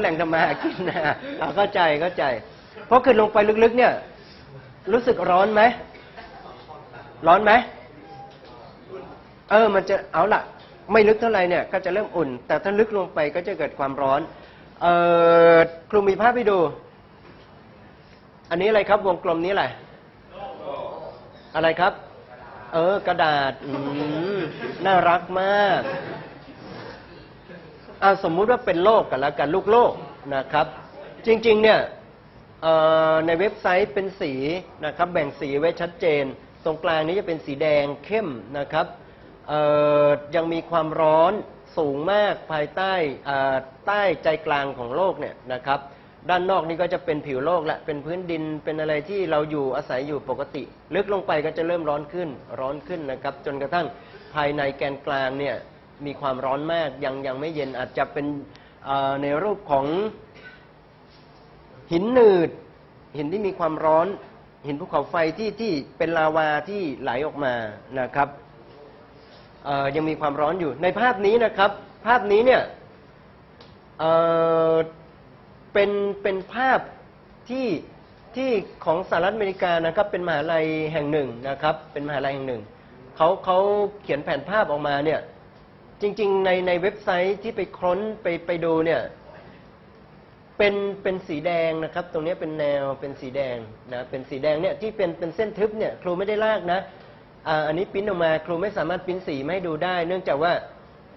แหล่งทำมาหากินนะอ่าเข้าใจเข้าใจ เพราะขึ้นลงไปลึกๆเนี่ย รู้สึกร้อนไหม ร้อนไหม เออ มันจะเอาล่ะ ไม่ลึกเท่าไหร่เนี่ย ก็จะเริ่มอุ่น แต่ถ้าลึกลงไปก็จะเกิดความร้อน เออครูมีภาพให้ดู อันนี้อะไรครับ วงกลมนี้อะไร อะไรครับ เออกระดาษ อืม น่ารักมาก สมมุติว่าเป็นโลกกันแล้วกันลูกโลกนะครับ จริงๆเนี่ยในเว็บไซต์เป็นสีนะครับแบ่งสีไว้ชัดเจน ตรงกลางนี้จะเป็นสีแดงเข้มนะครับยังมีความร้อนสูงมากภายใต้ใต้ใจกลางของโลกเนี่ยนะครับ ด้านนอกนี่ก็จะเป็นผิวโลกและเป็นพื้นดินเป็นอะไรที่เราอยู่อาศัยอยู่ปกติ ลึกลงไปก็จะเริ่มร้อนขึ้นร้อนขึ้นนะครับ จนกระทั่งภายในแกนกลางเนี่ย มีความร้อนมากยังยังไม่เย็นอาจจะเป็นในรูปของหินหนืด หินที่มีความร้อน หินภูเขาไฟที่ที่เป็นลาวาที่ไหลออกมานะครับยังมีความร้อนอยู่ ในภาพนี้นะครับ ภาพนี้เนี่ยเเป็นเป็นภาพที่ที่ของสหรัฐอเมริกานะครับเป็นมหาลัยแห่งหนึ่งนะครับ เป็นมหาลัยแห่งหนึ่งเขาเขาเขียนแผนภาพออกมาเนี่ย จริง ๆ ในในเว็บไซต์ที่ไปค้นไปไปดูเนี่ย เป็นเป็นสีแดงนะครับ ตรงนี้เป็นแนวเป็นสีแดงนะเป็นสีแดงเนี่ยที่เป็นเป็นเส้นทึบเนี่ย ครูไม่ได้ลากนะอ่าอันนี้ปริ้นออกมาครูไม่สามารถปริ้นสีไมาให้ดูได้ เนื่องจากว่า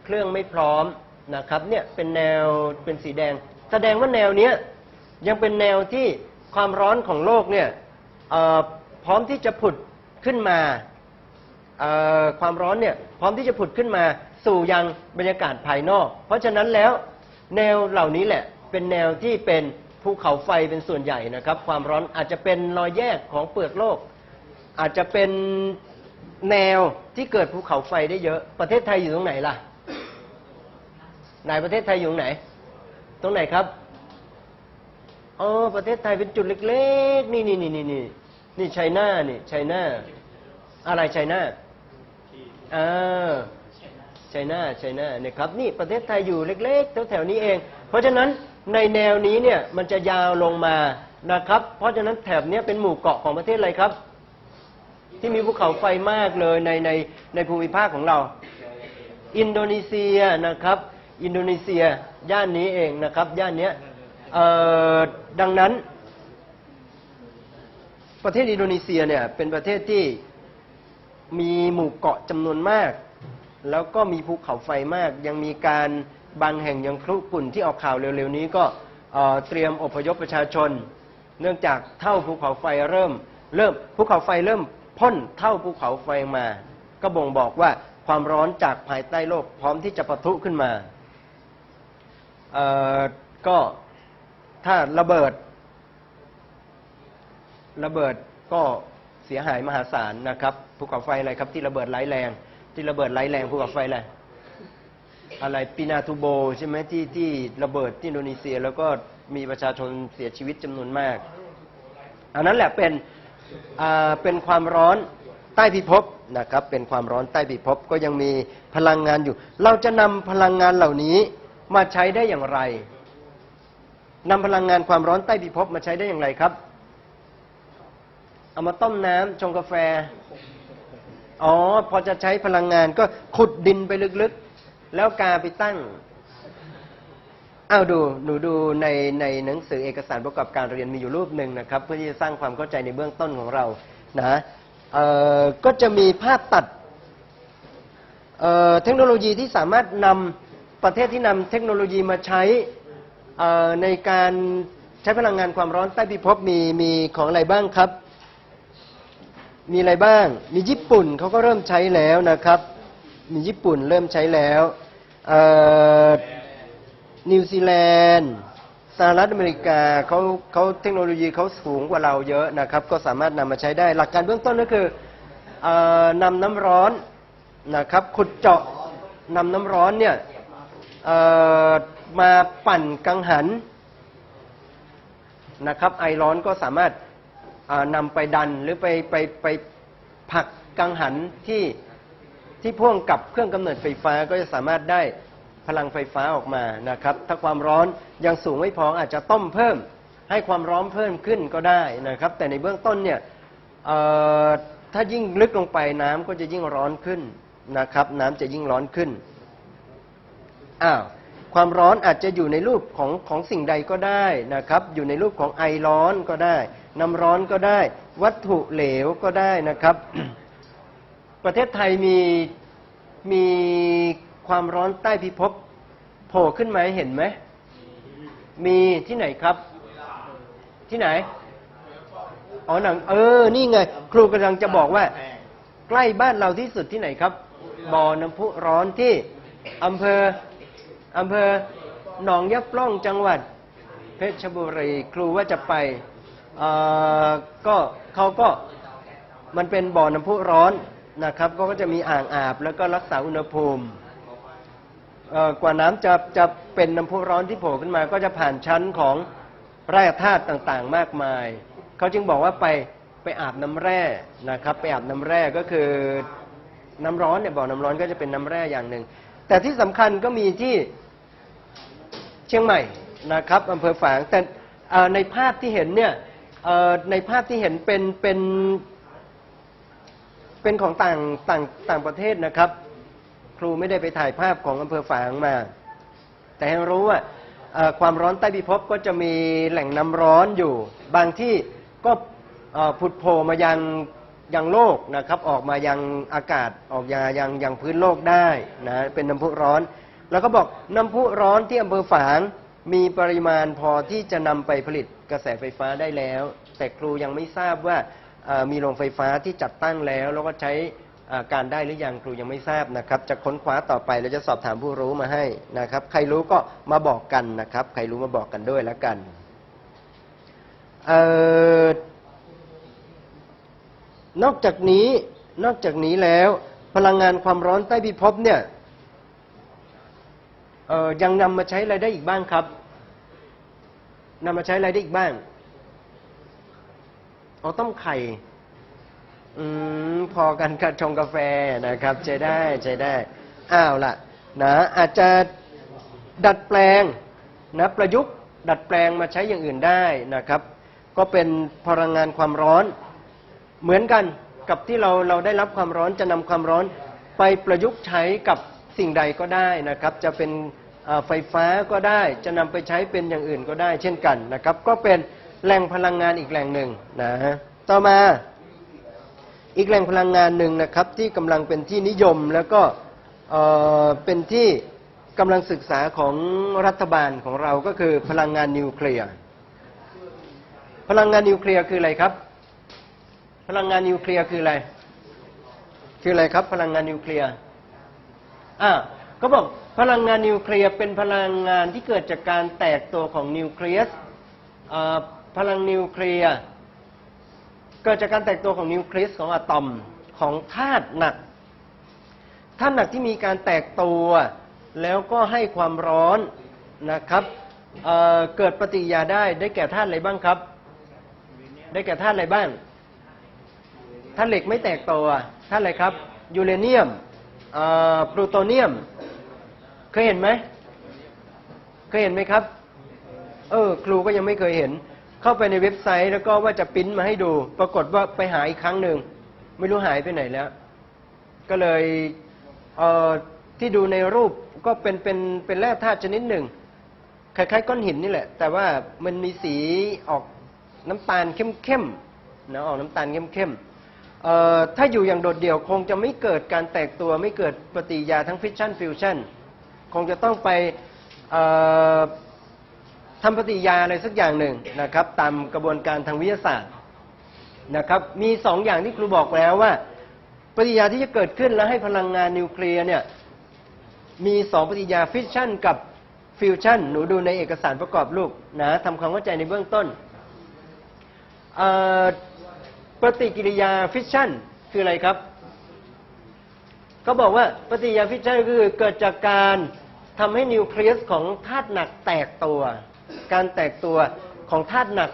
เครื่องไม่พร้อมนะครับเนี่ยเป็นแนวเป็นสีแดง แสดงว่าแนวเนี้ยยังเป็นแนวที่ความร้อนของโลกเนี่ยเอ่อพร้อมที่จะผุดขึ้นมาเอ่อความร้อนเนี่ยพร้อมที่จะผุดขึ้นมา สู่ยังบรรยากาศภายนอก เพราะฉะนั้นแล้วแนวเหล่านี้แหละเป็นแนวที่เป็นภูเขาไฟเป็นส่วนใหญ่นะครับ ความร้อนอาจจะเป็นรอยแยกของเปลือกโลก อาจจะเป็นแนวที่เกิดภูเขาไฟได้เยอะ ประเทศไทยอยู่ตรงไหนล่ะไหนประเทศไทยอยู่ตรงไหน ตรงไหนครับอ๋อประเทศไทยเป็นจุดเล็กๆ นี่นี่นี่นี่นี่นี่ไชน่านี่ไชน่าอะไรไชน่าอ่า ไชน่าไชน่าเนี่ยครับนี่ประเทศไทยอยู่เล็ก ๆ แถวๆนี้เอง เพราะฉะนั้นในแนวนี้เนี่ยมันจะยาวลงมานะครับ เพราะฉะนั้นแถบนี้เป็นหมู่เกาะของประเทศอะไรครับ ที่มีภูเขาไฟมากเลยในในในภูมิภาคของเรา อินโดนีเซียนะครับ อินโดนีเซียย่านนี้เองนะครับย่านเนี้ยดังนั้น ประเทศอินโดนีเซียเนี่ยเป็นประเทศที่มีหมู่เกาะจำนวนมาก แล้วก็มีภูเขาไฟมาก ยังมีการบางแห่งยังครุกรุ่นที่ออกข่าวเร็วๆนี้ก็เเตรียมอพยพประชาชน เนื่องจากเท่าภูเขาไฟเริ่ม เริ่มภูเขาไฟเริ่มพ่นเท่าภูเขาไฟมา ก็บ่งบอกว่าความร้อนจากภายใต้โลกพร้อมที่จะปะทุขึ้นมาก็ถ้าระเบิด ระเบิดก็เสียหายมหาศาลนะครับภูเขาไฟอะไรครับที่ระเบิดร้ายแรง ที่ระเบิดร้ายแรงภูเขาไฟอะไรอะไรปินาทูโบใช่ไหมที่ที่ระเบิดที่อินโดนีเซีย แล้วก็มีประชาชนเสียชีวิตจำนวนมาก อันนั้นแหละเป็นอ่าเป็นความร้อนใต้พิภพนะครับ เป็นความร้อนใต้พิภพก็ยังมีพลังงานอยู่ เราจะนำพลังงานเหล่านี้มาใช้ได้อย่างไรนำพลังงานความร้อนใต้พิภพมาใช้ได้อย่างไรครับ เอามาต้มน้ำชงกาแฟ อ๋อ พอจะใช้พลังงานก็ขุดดินไปลึกๆ แล้วกาไปตั้งอ้าวดูหนูดูในในหนังสือเอกสารประกอบการเรียนมีอยู่รูปหนึ่งนะครับ เพื่อที่จะสร้างความเข้าใจในเบื้องต้นของเรานะเอ่อก็จะมีภาพตัดเอ่อเทคโนโลยีที่สามารถนำประเทศที่นำเทคโนโลยีมาใช้เอ่อในการใช้พลังงานความร้อนใต้พิภพมีมีของอะไรบ้างครับ มีอะไรบ้าง มีญี่ปุ่นเขาก็เริ่มใช้แล้วนะครับ มีญี่ปุ่นเริ่มใช้แล้วนิวซีแลนด์สหรัฐอเมริกาเขาเขาเทคโนโลยีเขาสูงกว่าเราเยอะนะครับ ก็สามารถนำมาใช้ได้ หลักการเบื้องต้นก็คืออนำน้ำร้อนนะครับขุดเจาะนำน้ำร้อนเนี่ยมาปั่นกังหันนะครับ ไอร้อนก็สามารถ นำไปดันหรือไปไปไปผลักกังหันที่ที่พ่วงกับเครื่องกำเนิดไฟฟ้าก็จะสามารถได้พลังไฟฟ้าออกมานะครับ ถ้าความร้อนยังสูงไม่พออาจจะต้มเพิ่ม ให้ความร้อนเพิ่มขึ้นก็ได้นะครับ แต่ในเบื้องต้นเนี่ยถ้ายิ่งลึกลงไปน้ำก็จะยิ่งร้อนขึ้นนะครับ น้ำจะยิ่งร้อนขึ้นอ้าว ความร้อนอาจจะอยู่ในรูปของของสิ่งใดก็ได้นะครับ อยู่ในรูปของไอร้อนก็ได้ น้ำร้อนก็ได้ วัตถุเหลวก็ได้นะครับ ประเทศไทยมีมีความร้อนใต้พิภพโผล่ขึ้นมาให้เห็นไหม มีที่ไหนครับ ที่ไหน อ๋อหนัง เออ นี่ไง ครูกำลังจะบอกว่า ใกล้บ้านเราที่สุดที่ไหนครับ บ่อน้ำพุร้อนที่อำเภอ อำเภอหนองยะปล่องจังหวัด เพชรบุรีครูว่าจะไปก็เขาก็มันเป็นบ่อน้ำพุร้อนนะครับก็จะมีอ่างอาบแล้วก็รักษาอุณหภูมิกว่าน้ำจะจะเป็นน้ำพุร้อนที่โผล่ขึ้นมา ก็จะผ่านชั้นของแร่ธาตุต่างๆ มากมาย เขาจึงบอกว่าไปไปอาบน้ำแร่นะครับ ไปอาบน้ำแร่ก็คือน้ำร้อนเนี่ยบ่อน้ำร้อนก็จะเป็นน้ำแร่อย่างหนึ่ง แต่ที่สำคัญก็มีที่เชียงใหม่นะครับอำเภอฝางแต่ในภาพที่เห็นเนี่ยในภาพที่เห็นเป็นเป็นเป็นของต่างต่างต่างประเทศนะครับ ครูไม่ได้ไปถ่ายภาพของอำเภอฝางมา แต่ให้รู้ว่าความร้อนใต้พิภพก็จะมีแหล่งน้ำร้อนอยู่ บางที่ก็ผุดโผล่มายัง ยังโลกนะครับออกมายังอากาศออกยังยังยังพื้นโลกได้นะเป็นน้ำพุร้อน แล้วก็บอกน้ำพุร้อนที่อำเภอฝางมีปริมาณพอที่จะนำไปผลิตกระแสไฟฟ้าได้แล้ว แต่ครูยังไม่ทราบว่ามีโรงไฟฟ้าที่จัดตั้งแล้ว แล้วก็ใช้การได้หรือยังครูยังไม่ทราบนะครับ จะค้นคว้าต่อไปแล้วจะสอบถามผู้รู้มาให้นะครับ ใครรู้ก็มาบอกกันนะครับ ใครรู้มาบอกกันด้วยแล้วกันเอ่อ นอกจากนี้นอกจากนี้แล้ว พลังงานความร้อนใต้พิภพเนี่ยยังนำมาใช้อะไรได้อีกบ้างครับนำมาใช้อะไรได้อีกบ้างเอาต้มไข่อืมพอกันกับชงกาแฟนะครับใช้ได้ใช้ได้อ้าวล่ะนะอาจจะดัดแปลงนะประยุกต์ ดัดแปลงมาใช้อย่างอื่นได้นะครับ ก็เป็นพลังงานความร้อน เหมือนกันกับที่เราเราได้รับความร้อนจะนำความร้อนไปประยุกต์ใช้กับสิ่งใดก็ได้นะครับ จะเป็นไฟฟ้าก็ได้จะนำไปใช้เป็นอย่างอื่นก็ได้ เช่นกันนะครับ ก็เป็นแหล่งพลังงานอีกแหล่งหนึ่งนะฮะต่อมาอีกแหล่งพลังงานหนึ่งนะครับ ที่กำลังเป็นที่นิยมแล้วก็เเป็นที่กำลังศึกษาของรัฐบาลของเราก็คือพลังงานนิวเคลียร์พลังงานนิวเคลียร์คืออะไรครับ พลังงานนิวเคลียร์คืออะไร คืออะไรครับ พลังงานนิวเคลียร์อ่าเขาบอกพลังงานนิวเคลียร์เป็นพลังงานที่เกิดจากการแตกตัวของนิวเคลียสพลังนิวเคลียร์เกิดจากการแตกตัวของนิวเคลียสของอะตอมของธาตุหนักธาตุหนักที่มีการแตกตัวแล้วก็ให้ความร้อนนะครับเเกิดปฏิกิริยาได้ได้แก่ธาตุอะไรบ้างครับ ได้แก่ธาตุอะไรบ้าง ธาเหล็กไม่แตกตัวธาอะไรครับ ยูเรเนียมอ่อพลูโตเนียม เคยเห็นไหม เคยเห็นไหมครับ เออ ครูก็ยังไม่เคยเห็น เข้าไปในเว็บไซต์แล้วก็ว่าจะปริ้นมาให้ดู ปรากฏว่าไปหาอีกครั้งหนึ่ง ไม่รู้หายไปไหนแล้ว ก็เลยเออที่ดูในรูปก็เป็นเป็นเป็นแร่ธาตุชนิดหนึ่งคล้ายๆก้อนหินนี่แหละ แต่ว่ามันมีสีออกน้ำตาลเข้มๆนะออกน้ำตาลเข้มๆ เอ่อถ้าอยู่อย่างโดดเดี่ยวคงจะไม่เกิดการแตกตัวไม่เกิดปฏิยาทั้งฟิชชั่นฟิวชั่นคงจะต้องไปทำปฏิยาอะไรสักอย่างหนึ่งนะครับ ตามกระบวนการทางวิทยาศาสตร์นะครับมีสองอย่างที่ครูบอกแล้วว่า ปฏิยาที่จะเกิดขึ้นแล้วให้พลังงานนิวเคลียร์เนี่ยมีสองปฏิยาฟิชชั่นกับฟิวชั่นหนูดูในเอกสารประกอบรูปนะทำความเข้าใจในเบื้องต้นเอ่อ ปฏิกิริยาฟิชชั่นคืออะไรครับเขาบอกว่าปฏิกิริยาฟิชชั่นคือเกิดจากการทำให้นิวเคลียสของธาตุหนักแตกตัว การแตกตัวของธาตุหนัก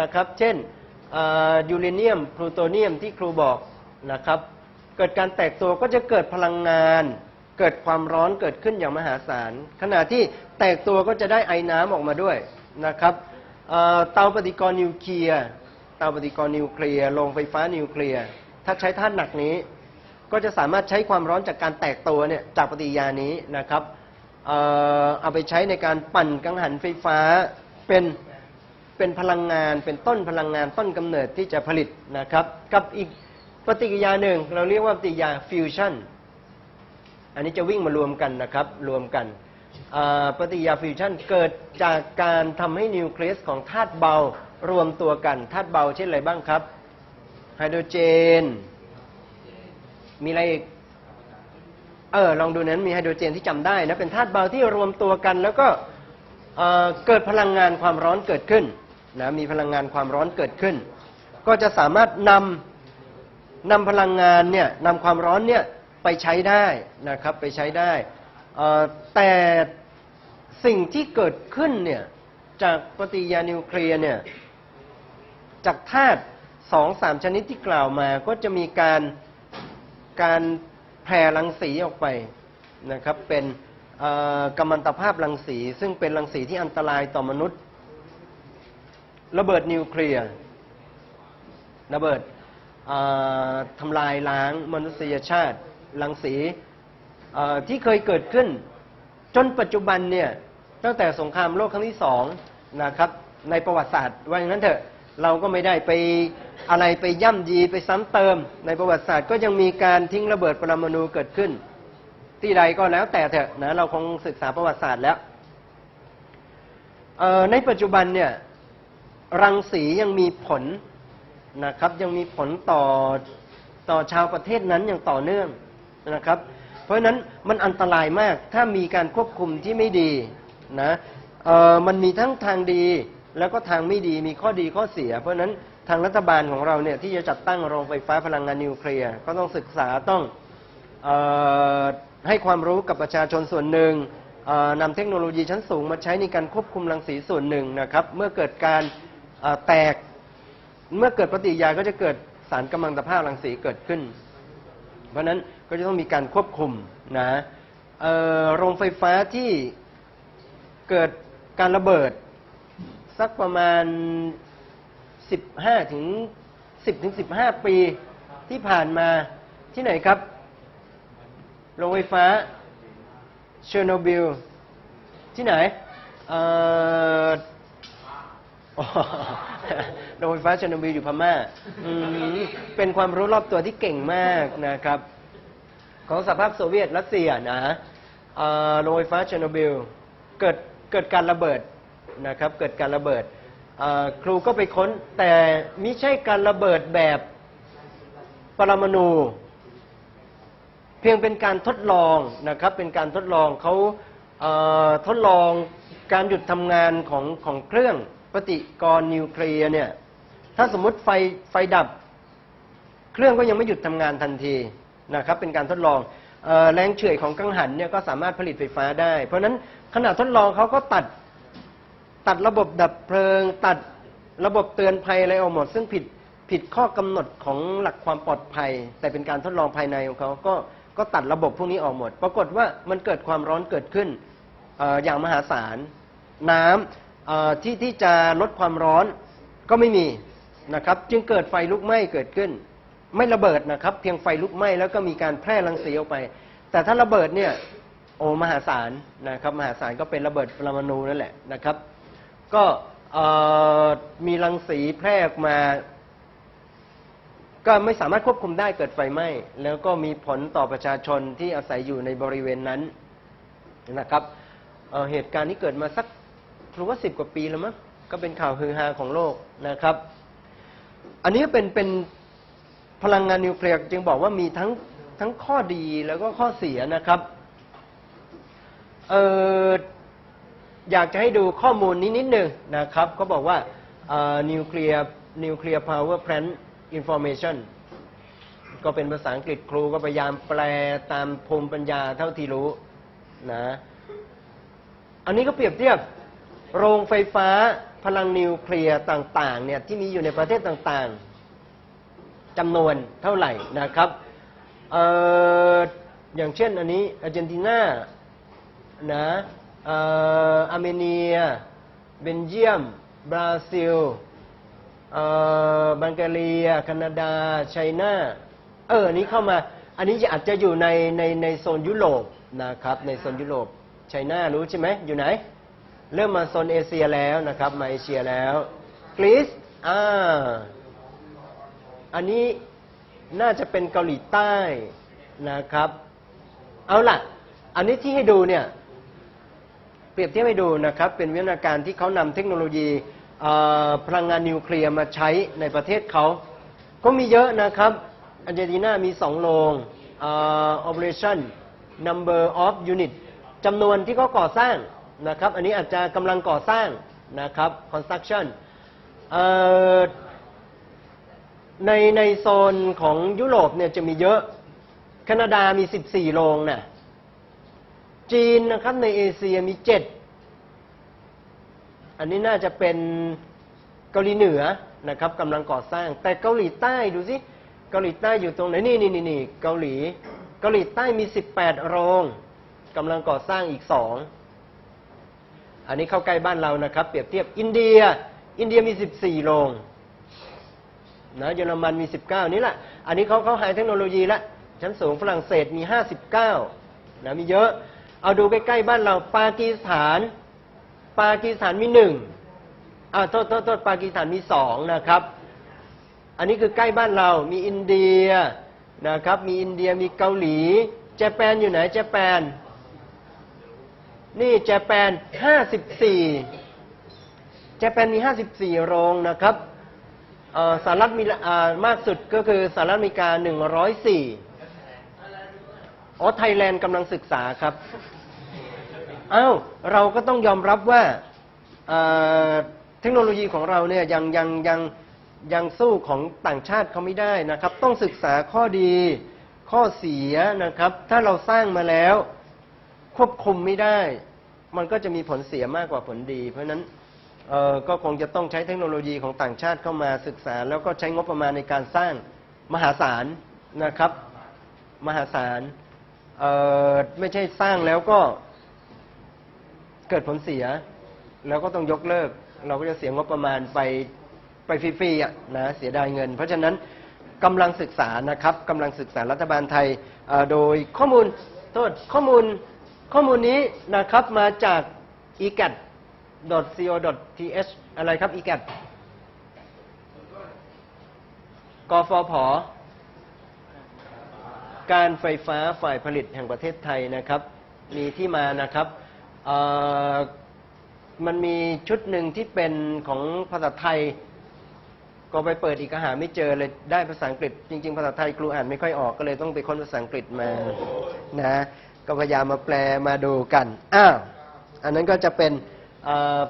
นะครับ เช่นยูเรเนียมพลูโตเนียมที่ครูบอกนะครับ เกิดการแตกตัวก็จะเกิดพลังงาน เกิดความร้อนเกิดขึ้นอย่างมหาศาล ขณะที่แตกตัวก็จะได้ไอน้ำออกมาด้วยนะครับเตาปฏิกรณ์นิวเคลียร์าปฏิกรณ์นิวเคลียร์โรงไฟฟ้านิวเคลียร์ถ้าใช้ธาตุหนักนี้ ก็จะสามารถใช้ความร้อนจากการแตกตัวเนี่ยจากปฏิกิริยานี้นะครับเอ่อเอาไปใช้ในการปั่นกังหันไฟฟ้าเป็นเป็นพลังงานเป็นต้นพลังงานต้นกำเนิดที่จะผลิตนะครับ กับอีกปฏิกิริยาหนึ่ง เราเรียกว่าปฏิกิริยาฟิวชั่นอันนี้จะวิ่งมารวมกันนะครับรวมกันปฏิกิริยาฟิวชั่นเกิดจากการทำให้นิวเคลียสของธาตุเบา รวมตัวกันธาตุเบาเช่นอะไรบ้างครับไฮโดรเจน มีอะไรอีกเออลองดูนั้นมีไฮโดรเจนที่จำได้นะเป็นธาตุเบาที่รวมตัวกัน แล้วก็เอ่อเกิดพลังงานความร้อนเกิดขึ้นนะมีพลังงานความร้อนเกิดขึ้น ก็จะสามารถนำนำพลังงานเนี่ยนำความร้อนเนี่ยไปใช้ได้นะครับไปใช้ได้แต่สิ่งที่เกิดขึ้นเนี่ยจากปฏิกิริยานิวเคลียร์เนี่ย จากธาตุสองสามชนิดที่กล่าวมา ก็จะมีการการแผ่รังสีออกไปนะครับเป็นกัมมันตภาพรังสี ซึ่งเป็นรังสีที่อันตรายต่อมนุษย์ ระเบิดนิวเคลียร์ระเบิดเอ่อทำลายล้างมนุษยชาติรังสีที่เคยเกิดขึ้น จนปัจจุบันเนี่ยตั้งแต่สงครามโลกครั้งที่สองนะครับในประวัติศาสตร์ว่าอย่างนั้นเถอะ เราก็ไม่ได้ไปอะไรไปย่ำยีไปซ้ำเติม ในประวัติศาสตร์ก็ยังมีการทิ้งระเบิดปรมาณูเกิดขึ้น ที่ใดก็แล้วแต่เถอะนะเราคงศึกษาประวัติศาสตร์แล้วในปัจจุบันเนี่ยรังสียังมีผลนะครับยังมีผลต่อต่อชาวประเทศนั้นอย่างต่อเนื่องนะครับ เพราะฉะนั้นมันอันตรายมากถ้ามีการควบคุมที่ไม่ดีนะมันมีทั้งทางดี แล้วก็ทางไม่ดีมีข้อดีข้อเสีย เพราะฉะนั้นทางรัฐบาลของเราเนี่ยที่จะจัดตั้งโรงไฟฟ้าพลังงานนิวเคลียร์ก็ต้องศึกษาต้องออให้ความรู้กับประชาชนส่วนหนึ่งนำเทคโนโลยีชั้นสูงมาใช้ในการควบคุมรังสีส่วนหนึ่งนะครับเมื่อเกิดการแตกเมื่อเกิดปฏิกิริยาก็จะเกิดสารกัมมันตภาพรังสีเกิดขึ้น เพราะฉะนั้นก็จะต้องมีการควบคุมนะโรงไฟฟ้าที่เกิดการระเบิด สักประมาณ 15 ถึง 10 ถึง 15 ปีที่ผ่านมาที่ไหนครับ โรงไฟฟ้าเชอร์โนบิลที่ไหนโรงไฟฟ้าเชอร์โนบิลอยู่พม่าเป็นความรู้รอบตัวที่เก่งมากนะครับ ของสหภาพโซเวียตรัสเซียนะโรงไฟฟ้าเชอร์โนบิลเกิดเกิดการระเบิด นะครับเกิดการระเบิดครูก็ไปค้นแต่ไม่ใช่การระเบิดแบบปรมาณูเพียงเป็นการทดลองนะครับเป็นการทดลองเขาเทดลองการหยุดทำงานของของเครื่องปฏิกรณ์นิวเคลียร์เนี่ยถ้าสมมติไฟไฟดับ เครื่องก็ยังไม่หยุดทำงานทันทีนะครับเป็นการทดลองออแรงเฉื่อยของกังหันเนี่ยก็สามารถผลิตไฟฟ้าได้ เพราะนั้นขณะทดลองเขาก็ตัด ตัดระบบดับเพลิง ตัดระบบเตือนภัยอะไรออกหมด ซึ่งผิดผิดข้อกำหนดของหลักความปลอดภัย แต่เป็นการทดลองภายในของเขาก็ก็ตัดระบบพวกนี้ออกหมด ปรากฏว่ามันเกิดความร้อนเกิดขึ้นออย่างมหาศาล น้ำที่ที่จะลดความร้อนก็ไม่มีนะครับ จึงเกิดไฟลุกไหม้เกิดขึ้น ไม่ระเบิดนะครับ เพียงไฟลุกไหม้แล้วก็มีการแพร่รังสีออกไป แต่ถ้าระเบิดเนี่ยโอ้มหาศาลนะครับมหาศาลก็เป็นระเบิดปรมาณูนั่นแหละนะครับ ก็มีรังสีแพร่ออกมา ก็ไม่สามารถควบคุมได้เกิดไฟไหม้แล้วก็มีผลต่อประชาชนที่อาศัยอยู่ในบริเวณนั้นนะครับเเหตุการณ์นี้เกิดมาสักรู้ว่าสิบกว่าปีแล้วมั้งก็เป็นข่าวฮือฮาของโลกนะครับ อันนี้เป็นเป็นพลังงานนิวเคลียร์จึงบอกว่ามีทั้งทั้งข้อดีแล้วก็ข้อเสียนะครับเออ อยากจะให้ดูข้อมูลนี้นิดหนึ่งนะครับเขาบอกว่านิวเคลียร์นิวเคลียร์พาวเวอร์แพลนอินฟมชันก็เป็นภาษาอังกฤษครูก็พยายามแปลตามภูมิปัญญาเท่าที่รู้นะอันนี้ก็เปรียบเทียบโรงไฟฟ้าพลังนิวเคลียร์ต่างๆเนี่ยที่มีอยู่ในประเทศต่างๆจำนวนเท่าไหร่นะครับอออย่างเช่นอันนี้อาร์เจนตินานะ อาร์เมเนีย เบนเยียม บราซิลบัลแกเรียแคนาดาไชน่า เอออันนี้เข้ามา อันนี้จะอาจจะอยู่ในในในโซนยุโรปนะครับ ในโซนยุโรปไชน่ารู้ใช่ไหม อยู่ไหน เริ่มมาโซนเอเชียแล้วนะครับ มาเอเชียแล้ว กรีซ อ่า อันนี้น่าจะเป็นเกาหลีใต้นะครับ เอาล่ะ อันนี้ที่ให้ดูเนี่ย เปรียบเทียบให้ดูนะครับ เป็นวิทยาการที่เขานำเทคโนโลยีเอ่อพลังงานนิวเคลียร์มาใช้ในประเทศเขา ก็มีเยอะนะครับอาร์เจนตินามีสองโรงเอ่อ operation number of unit จำนวนที่เขาก่อสร้างนะครับ อันนี้อาจจะกำลังก่อสร้างนะครับ construction เอ่อในในโซนของยุโรปเนี่ยจะมีเยอะ แคนาดามี 14 โรงนะ จีนนะครับในเอเชียมีเจ็ดอันนี้น่าจะเป็นเกาหลีเหนือนะครับกำลังก่อสร้าง แต่เกาหลีใต้ดูสิเกาหลีใต้อยู่ตรงไหนนี่นี่นี่เกาหลีเกาหลีใต้มี 18 โรงกำลังก่อสร้างอีกสองอันนี้เข้าใกล้บ้านเรานะครับ เปรียบเทียบอินเดีย อินเดียมี 14 โรงนะเยอรมันมี 19 นี่แหละอันนี้เขาเขาไฮเทคโนโลยีละชั้นสูงฝรั่งเศสมี 59นะมีเยอะ เอาดูใกล้ๆบ้านเรา ปากีสถาน ปากีสถานมีหนึ่งอ่าโทษโทษโทษปากีสถานมีสองนะครับ อันนี้คือใกล้บ้านเรา มีอินเดียนะครับ มีอินเดียมีเกาหลีเจแปนอยู่ไหนเจแปน นี่เจแปนห้าสิบสี่เจแปนมีห้าสิบสี่โรงนะครับสหรัฐมีมากสุดก็คือสหรัฐอเมริกาหนึ่งร้อยสี่อ๋อไทยแลนด์กำลังศึกษาครับ อ้าวเราก็ต้องยอมรับว่าเทคโนโลยีของเราเนี่ยยังยังยังยังสู้ของต่างชาติเขาไม่ได้นะครับ ต้องศึกษาข้อดีข้อเสียนะครับ ถ้าเราสร้างมาแล้ว ควบคุมไม่ได้ มันก็จะมีผลเสียมากกว่าผลดี เพราะนั้นก็คงจะต้องใช้เทคโนโลยีของต่างชาติเข้ามาศึกษา แล้วก็ใช้งบประมาณในการสร้างมหาศาลนะครับ มหาศาลไม่ใช่สร้างแล้วก็ กิดผลเสียแล้วก็ต้องยกเลิก เราก็จะเสียงบประมาณไปไปฟรีๆอะนะเสียดายเงิน เพราะฉะนั้นกำลังศึกษานะครับกำลังศึกษารัฐบาลไทยโดยข้อมูลโทษข้อมูลข้อมูลนี้นะครับมาจาก e g a t co th อะไรครับ e g a t กฟผการไฟฟ้าฝ่ายผลิตแห่งประเทศไทยนะครับ มีที่มานะครับ เอ่อมันมีชุดหนึ่งที่เป็นของภาษาไทย ก็ไปเปิดอีกก็หาไม่เจอเลยได้ภาษาอังกฤษ จริง ๆ ภาษาไทยครูอ่านไม่ค่อยออกก็เลยต้องไปค้นภาษาอังกฤษมานะก็พยายามมาแปลมาดูกันอ้าวอันนั้นก็จะเป็น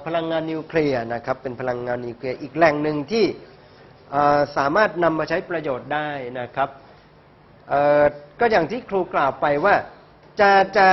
พลังงานนิวเคลียร์นะครับเป็นพลังงานนิวเคลียร์อีกแหล่งหนึ่งที่สามารถนำมาใช้ประโยชน์ได้นะครับก็อย่างที่ครูกล่าวไปว่าจะจะ